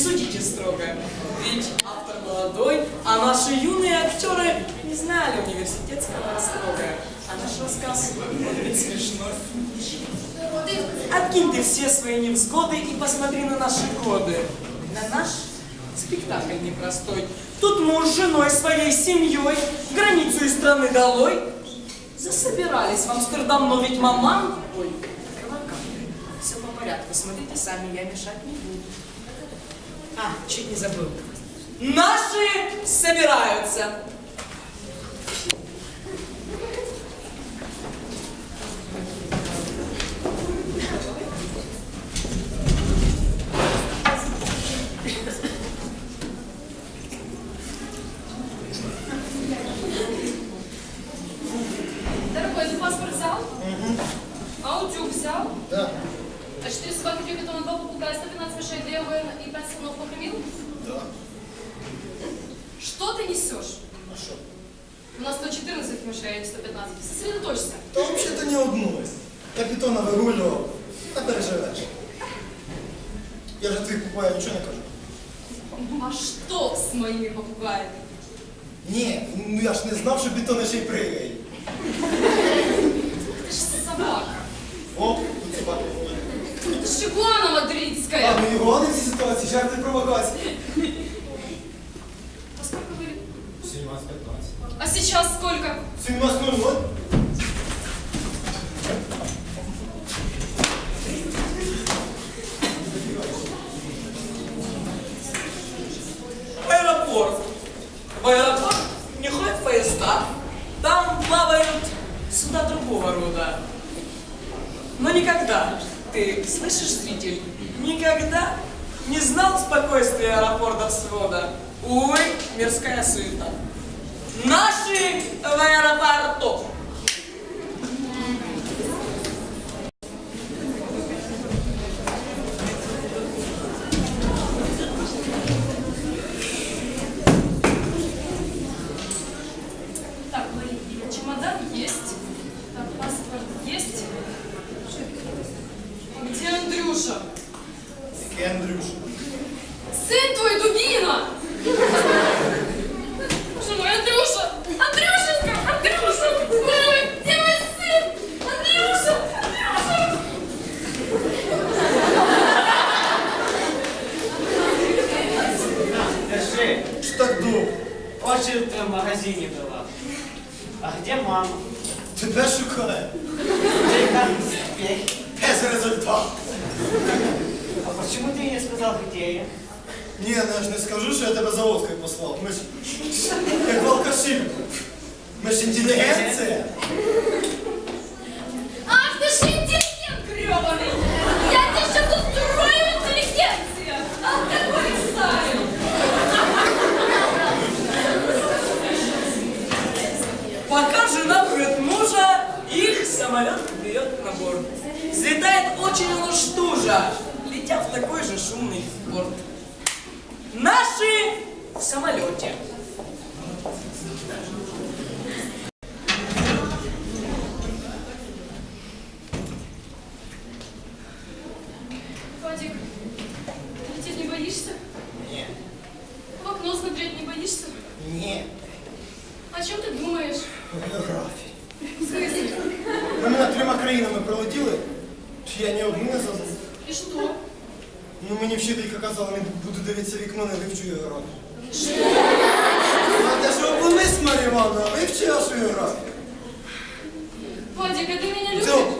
судите строго. Ведь автор молодой, а наши юные актеры не знали университетского строга. А наш рассказ, он ведь смешной. Откинь ты все свои невзгоды и посмотри на наши годы. На наш спектакль непростой. Тут муж с женой своей семьей границу из страны долой засобирались в Амстердам, но ведь маман... Ой. Все по порядку, смотрите сами, я мешать не буду. А, чуть не забыл. Наши собираются. Что ты несешь? А що? У нас 114 мышей, а 115. Сосредоточься. Та взагалі-то не одну. Капітона вигулював. Та переживеш. Я же твоїх попугаїв нічого не кажу. А что с моими попугаями? Ні, ну я ж не знав, що бетони ще й пригають. Ты же собака. О, тут собаки. Это ж игуана мадридская. А, ну його в цій ситуації, жарти провокації. Сейчас сколько? 17.00. В аэропорт. В аэропорт не ходят поезда. Там плавают суда другого рода. Но никогда, ты слышишь, зритель, никогда не знал спокойствия аэропорта свода. Увы, мирская суета. Наши в аэропорту. Так, Мария, чемодан есть. Так, паспорт есть. Где Андрюша? Сын твой, дубина! Боже мой, Андрюша! Андрюшенька! Андрюша! Ой, где мой сын? Андрюша! Андрюша! Держи, Що так довго? очередь в твоем магазине была. А где мама? Тебе шукає. Ты как успех? Без результат. А почему ты не сказал, где я? Ні, ну я ж не скажу, що я тебе за водкою послав. Ми ж як волкаші. Ми ж інтелігенція. очень он уж тужа, летя в такой же шумный порт. Наши в самолете. Вадик, лететь не боишься? Ні. В окно смотреть не боишься? Ні. О чем ты думаешь? Географія. В смысле? Ми над трьома країнами прилетіли, чи я ні одну не забув. И что? Ну мені вчителька казала, не буду дивитися в вікно, не вивчу географію. Что? А те, що опинись, Марія Івановна, вивчи нашу географію. Вадик, а ты меня любишь?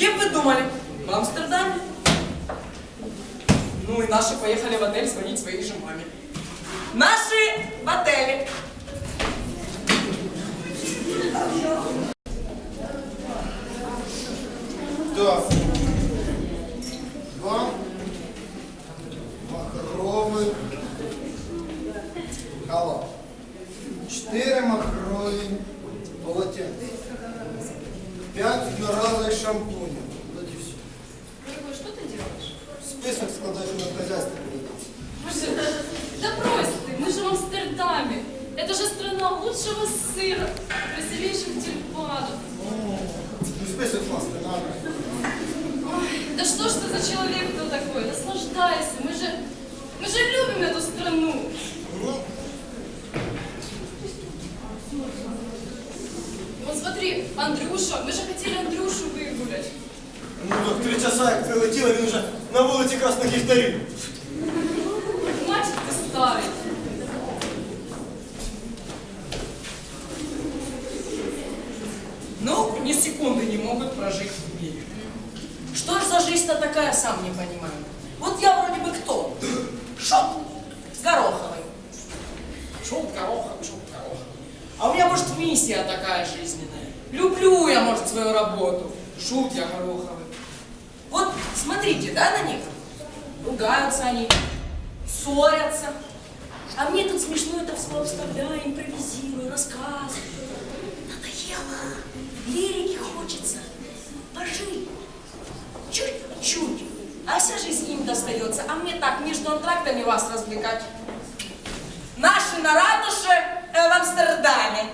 Где вы думали, в Амстердаме. наши поехали в отель звонить своей же маме. Наши в отеле. Так. Список складаєш на хазяйство прийдеться. Боже, да брось ты, мы же в Амстердаме. Это же страна лучшего сыра, красивейших тюльпанов. Ну, список у нас не надо. Ой, да что ж ты за человек-то такой? Наслаждайся, мы же, мы же любим эту страну. Ну, Вот смотри, Андрюша, мы же хотели Андрюшу выгулять. ну так три часа, як прилетіли, він вже на вулиці красних ліхтарів. Мальчик ты старый. Ну, ни секунды не могут прожить в мире. Что ж за жизнь-то такая, сам не понимаю. Вот я вроде бы кто? Шут с Гороховой. Шут Горохов, шут Горохов. А у меня, может, миссия такая жизненная. Люблю я, может, свою работу. Шут я Гороховый. Вот смотрите, да, на них? Ругаются они, ссорятся. А мне тут смешно это все вставляю, импровизирую, рассказываю. Надоело. Лирики хочется. Пожить. Чуть-чуть. А вся жизнь им достается. А мне так, между антрактами вас развлекать. Наши на ратуше в Амстердаме.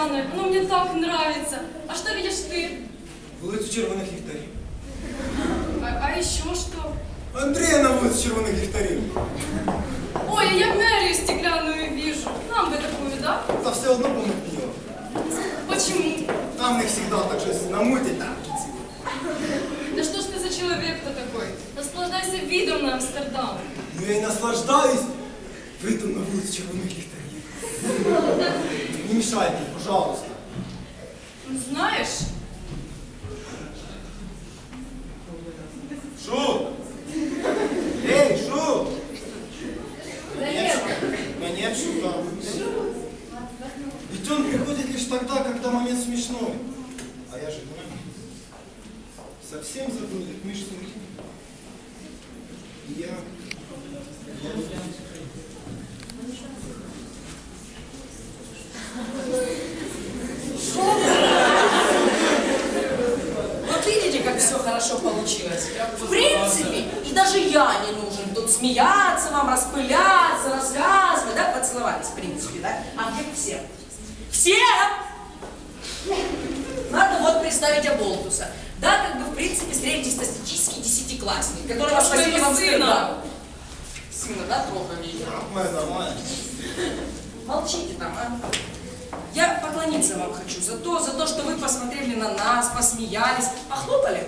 сердце стеклянное, оно мне так нравится. А что видишь ты? Вулицю червоних ліхтарів. А, а еще что? Андрія на вулиці червоних ліхтарів. Ой, а я Мэрию стеклянную вижу. Нам бы такую, да? Та все одно помутніло. Почему? Там в них завжди так щось намутять там. Да что ж ты за человек-то такой? Наслаждайся видом на Амстердам. Ну я й наслаждаюсь видом на вулицю червоних ліхтарів. Не мешайте, пожалуйста. Знаешь, Шу! Эй, Шу! да Нет, нет, Да. Ведь он приходит лишь тогда, когда момент смешной. А я же понимаю. Совсем забыл, как Сергей. И я... Вот видите, как все хорошо получилось. В принципе, и даже я не нужен. Тут смеяться вам, распыляться, рассказывать, да, поцеловались, в принципе, да? А где все? Все! Надо вот представить Аболтуса. Да, как бы, в принципе, среднестатистический десятиклассник, который вас возили в Амстердам. сына? Сына, да, трогали? Молчите там, а? Я поклониться вам хочу за то, за то, что вы посмотрели на нас, посмеялись, похлопали.